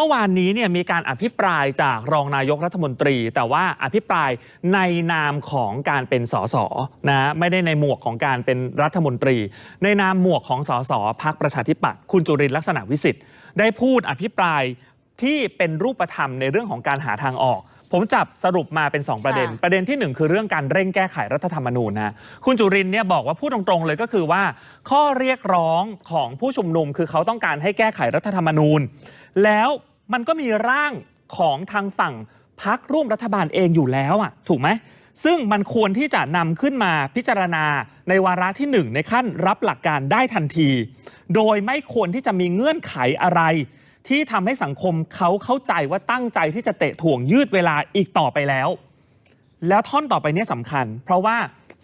มื่อวานนี้เนี่ยมีการอภิปรายจากรองนายกรัฐมนตรี แต่ว่าอภิปรายในนามของการเป็นสสนะไม่ได้ในหมวกของการเป็นรัฐมนตรี ในนามหมวกของสสพักประชาธิปัตย์คุณจุรินทร์ลักษณะวิสิทธิ์ได้พูดอภิปรายที่เป็นรูปธรรมในเรื่องของการหาทางออก ผมจับสรุปมาเป็น 2 ประเด็นค่ะประเด็นที่ 1 คือเรื่องการเร่งแก้ไขรัฐธรรมนูญนะคุณจุรินทร์เนี่ยบอกว่าพูดตรงๆเลยก็คือว่า ข้อเรียกร้องของผู้ชุมนุมคือเขาต้องการให้แก้ไขรัฐธรรมนูญ แล้ว มันก็มีร่างของทางฝั่งพักร่วมรัฐบาลเองอยู่แล้วอะถูกไหมซึ่งมันควรที่จะนำขึ้นมาพิจารณาในวาระที่หนึ่งในขั้นรับหลักการได้ทันที โดยไม่ควรที่จะมีเงื่อนไขอะไร ที่ทำให้สังคมเขาเข้าใจว่าตั้งใจที่จะเตะถ่วงยืดเวลาอีกต่อไปแล้ว แล้วท่อนต่อไปนี้สำคัญ เพราะว่า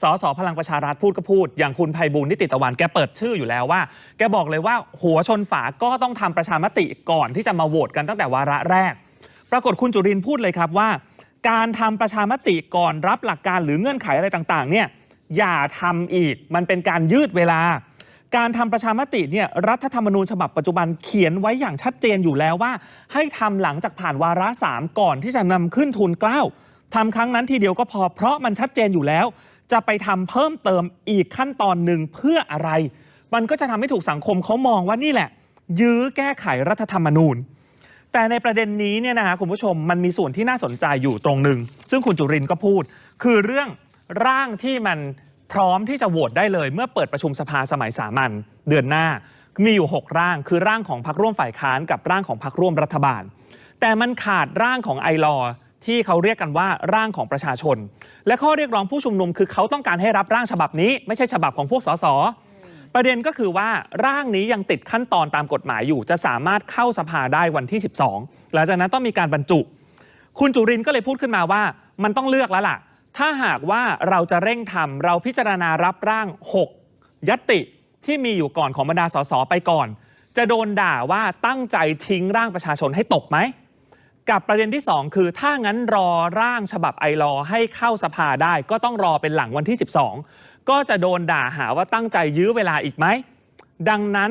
สสพลังประชารัฐพูดก็พูด อย่างคุณไพบูลนิติตะวันแกเปิดชื่ออยู่แล้วว่า แกบอกเลยว่าหัวชนฝาก็ต้องทำประชามติก่อนที่จะมาโหวตกันตั้งแต่วาระแรก ปรากฏคุณจุรินพูดเลยครับว่า การทำประชามติก่อนรับหลักการหรือเงื่อนไขอะไรต่างๆเนี่ยอย่าทำอีกมันเป็นการยืดเวลา การทำประชามติเนี่ยรัฐธรรมนูญฉบับปัจจุบันเขียนไว้อย่างชัดเจนอยู่แล้วว่า ให้ทำหลังจากผ่านวาระสามก่อนที่จะนำขึ้นทุนเกล้าทำครั้งนั้นทีเดียวก็พอเพราะมันชัดเจนอยู่แล้ว จะไปทำเพิ่มเติมอีกขั้นตอนหนึ่งเพื่ออะไร มันก็จะทำให้ถูกสังคมเขามองว่านี่แหละ ยื้อแก้ไขรัฐธรรมนูญ แต่ในประเด็นนี้เนี่ยนะฮะคุณผู้ชมมันมีส่วนที่น่าสนใจอยู่ตรงหนึ่งซึ่งคุณจุรินก็พูด คือเรื่องร่างที่มันพร้อมที่จะโหวตได้เลย เมื่อเปิดประชุมสภาสมัยสามัญเดือนหน้ามีอยู่ 6 ร่าง คือร่างของพรรคร่วมฝ่ายค้านกับร่างของพรรคร่วมรัฐบาล แต่มันขาดร่างของไอรอ ที่เขาเรียกกันว่าร่างของประชาชน และข้อเรียกร้องผู้ชุมนุมคือเขาต้องการให้รับร่างฉบับนี้ ไม่ใช่ฉบับของพวกสสประเด็นก็คือว่าร่างนี้ยังติดขั้นตอนตามกฎหมายอยู่ จะสามารถเข้าสภาได้วันที่ 12 หลังจากนั้นต้องมีการบรรจุ คุณจุรินก็เลยพูดขึ้นมาว่า มันต้องเลือกแล้วล่ะ ถ้าหากว่าเราจะเร่งทำเราพิจารณารับร่าง 6 ยติที่มีอยู่ก่อนของบรรดาสสไปก่อน จะโดนด่าว่าตั้งใจทิ้งร่างประชาชนให้ตกไหม กับประเด็นที่ 2 คือถ้างั้นรอร่างฉบับไอรอให้เข้าสภาได้ ก็ต้องรอเป็นหลังวันที่ 12 ก็จะโดนด่าหาว่าตั้งใจยื้อเวลาอีกไหม ดังนั้น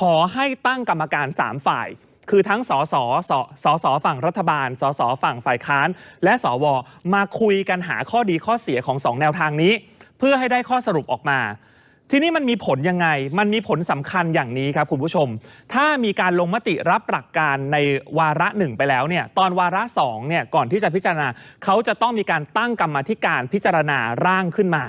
ขอให้ตั้งกรรมการ 3 ฝ่าย คือทั้งสสสสสฝั่งรัฐบาล สสฝั่งฝ่ายค้าน และสวมาคุยกันหาข้อดีข้อเสียของ 2 แนวทางนี้ เพื่อให้ได้ข้อสรุปออกมา ทีนี้มันมีผลยังไง มันมีผลสำคัญอย่างนี้ครับคุณผู้ชม ถ้ามีการลงมติรับหลักการในวาระหนึ่งไปแล้วเนี่ย ตอนวาระสองเนี่ย ก่อนที่จะพิจารณา เขาจะต้องมีการตั้งกรรมธิการพิจารณาร่างขึ้นมา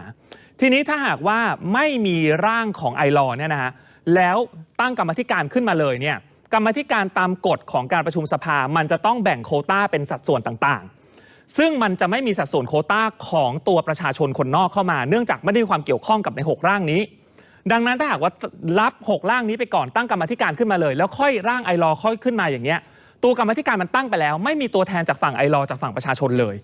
ทีนี้ถ้าหากว่าไม่มีร่างของไอรอเนี่ยนะฮะ แล้วตั้งกรรมธิการขึ้นมาเลยเนี่ย กรรมธิการตามกฎของการประชุมสภา มันจะต้องแบ่งโคต้าเป็นสัดส่วนต่างๆ ซึ่งมันจะไม่มีสัดส่วนโคต้าของตัวประชาชนคนนอกเข้ามา เนื่องจากไม่ได้มีความเกี่ยวข้องกับใน 6 ร่างนี้ ดังนั้นถ้าหากว่ารับ 6 ร่างนี้ไปก่อนตั้งกรรมธิการขึ้นมาเลย แล้วค่อยร่างไอรอค่อยขึ้นมาอย่างเงี้ยตัวกรรมธิการมันตั้งไปแล้ว ไม่มีตัวแทนจากฝั่งไอรอจากฝั่งประชาชนเลย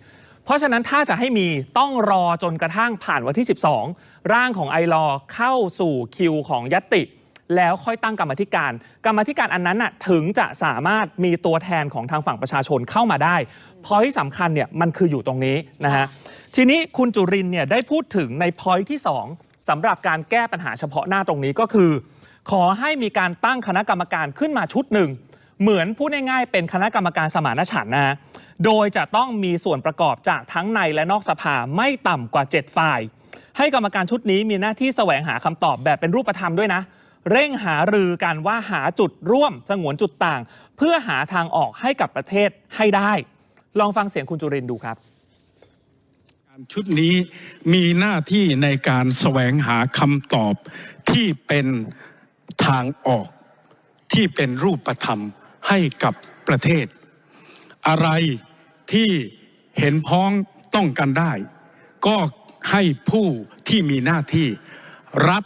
เพราะฉะนั้นถ้าจะให้มีต้องรอจนกระทั่งผ่านวันที่ 12 ร่างของไอรอเข้าสู่คิวของยติ แล้วค่อยตั้งกรรมาธิการ กรรมาธิการอันนั้นน่ะถึงจะสามารถมีตัวแทนของทางฝั่งประชาชนเข้ามาได้ พอยที่สำคัญเนี่ยมันคืออยู่ตรงนี้นะฮะทีนี้คุณจุรินทร์เนี่ยได้พูดถึงในพอยที่ 2สำหรับการแก้ปัญหาเฉพาะหน้าตรงนี้ก็คือ ขอให้มีการตั้งคณะกรรมการขึ้นมาชุดหนึ่งเหมือนพูดง่ายๆเป็นคณะกรรมการสมานฉันท์นะฮะโดยจะต้องมีส่วนประกอบจากทั้งในและนอกสภาไม่ต่ำกว่า 7 ฝ่าย ให้กรรมการชุดนี้มีหน้าที่แสวงหาคำตอบแบบเป็นรูปธรรมด้วยนะ เร่งหารือกันว่าหาจุดร่วมสงวนจุดต่าง เพื่อหาทางออกให้กับประเทศให้ได้ ลองฟังเสียงคุณจุรินดูครับชุดนี้มีหน้าที่ในการแสวงหาคำตอบที่เป็นทางออกที่เป็นรูปธรรมให้กับประเทศ อะไรที่เห็นพ้องต้องกันได้ ก็ให้ผู้ที่มีหน้าที่รับ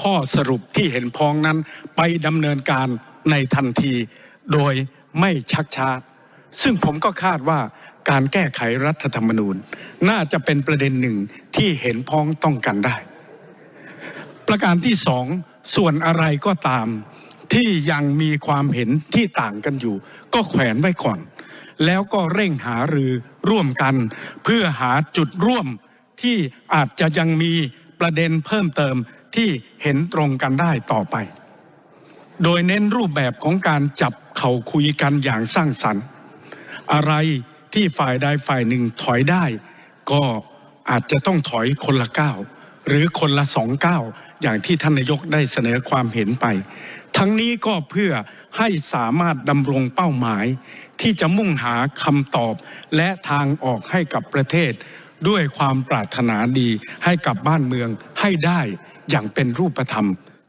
ข้อสรุปที่เห็นพ้องนั้นไปดำเนินการในทันทีโดยไม่ชักช้า ซึ่งผมก็คาดว่าการแก้ไขรัฐธรรมนูญ น่าจะเป็นประเด็นหนึ่งที่เห็นพ้องต้องกันได้ ประการที่สองส่วนอะไรก็ตามที่ยังมีความเห็นที่ต่างกันอยู่ ก็แขวนไว้ก่อน แล้วก็เร่งหารือร่วมกัน เพื่อหาจุดร่วมที่อาจจะยังมีประเด็นเพิ่มเติม ที่เห็นตรงกันได้ต่อไป โดยเน้นรูปแบบของการจับเข่าคุยกันอย่างสร้างสรรค์ อะไรที่ฝ่ายใดฝ่ายหนึ่งถอยได้ ก็อาจจะต้องถอยคนละก้าวหรือคนละสองก้าวอย่างที่ท่านนายกได้เสนอความเห็นไป ทั้งนี้ก็เพื่อให้สามารถดำรงเป้าหมาย ที่จะมุ่งหาคำตอบและทางออกให้กับประเทศ ด้วยความปรารถนาดีให้กับบ้านเมืองให้ได้อย่างเป็นรูปธรรม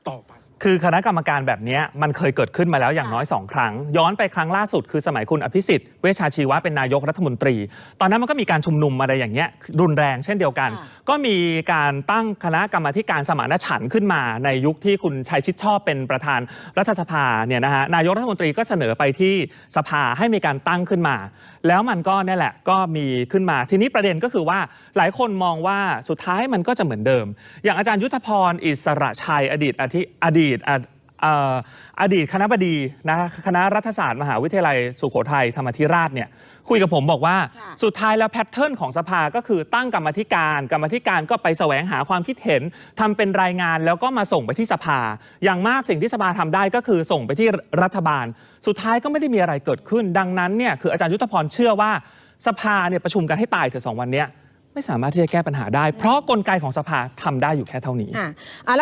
ต่อไป คือคณะกรรมการแบบเนี้ยมันเคยเกิดขึ้นมาแล้วอย่างน้อย 2 ครั้ง ย้อนไปครั้งล่าสุดคือสมัยคุณอภิสิทธิ์เวชชาชีวะเป็นนายกรัฐมนตรี ตอนนั้นมันก็มีการชุมนุมอะไรอย่างเงี้ยรุนแรงเช่นเดียวกันค่ะก็มีการตั้งคณะกรรมาธิการสมานฉันท์ขึ้นมา ในยุคที่คุณชัยชิดชอบเป็นประธานรัฐสภาเนี่ยนะฮะนายกรัฐมนตรีก็เสนอไปที่สภาให้มีการตั้งขึ้นมา แล้วมันก็เนี่ยแหละก็มีขึ้นมา ทีนี้ประเด็นก็คือว่าหลายคนมองว่าสุดท้ายมันก็จะเหมือนเดิม อย่างอาจารย์ยุทธพรอิสระชัยอดีตอธิอดีตอะเอ่ออดีตคณะบดีนะคณะรัฐศาสตร์มหาวิทยาลัยสุโขทัยธรรมธิราชเนี่ยคุยกับผมบอกว่าค่ะสุดท้ายแล้วแพทเทิร์นของสภาก็คือตั้งกรรมาธิการกรรมาธิการก็ไปแสวงหาความคิดเห็นทำเป็นรายงานแล้วก็มาส่งไปที่สภา อย่างมากสิ่งที่สภาทำได้ก็คือส่งไปที่รัฐบาล สุดท้ายก็ไม่ได้มีอะไรเกิดขึ้น ดังนั้นเนี่ยคืออาจารย์ยุทธพรเชื่อว่าสภาเนี่ยประชุมกันให้ตายเถอะสองวันเนี้ยไม่สามารถที่จะแก้ปัญหาได้ เพราะกลไกของสภาทำได้อยู่แค่เท่านี้อะเอาละ